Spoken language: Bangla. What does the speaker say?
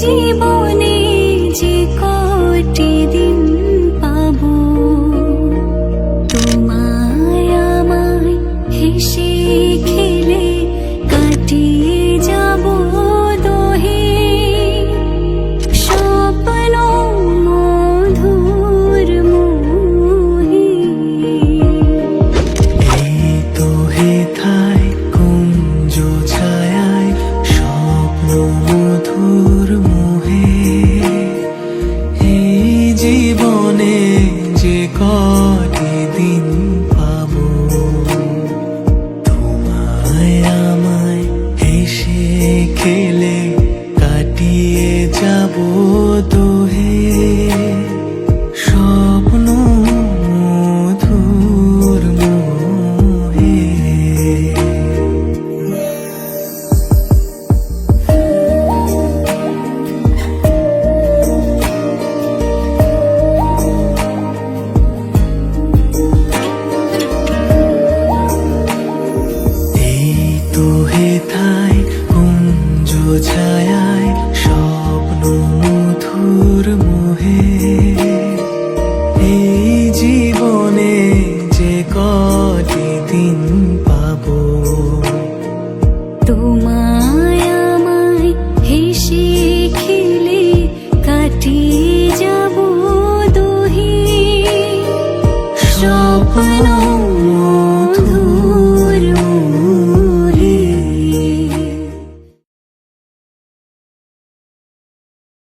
জীবনে যে কটি দি মধুর মোহে এই জীবনে ছায়ায় স্বপ্ন মধুর মোহে। এই জীবনে যে কটি দিন পাব। তোমায় আমায় হেসে খেলে কাটিয়ে যাব দহি। স্বপ্ন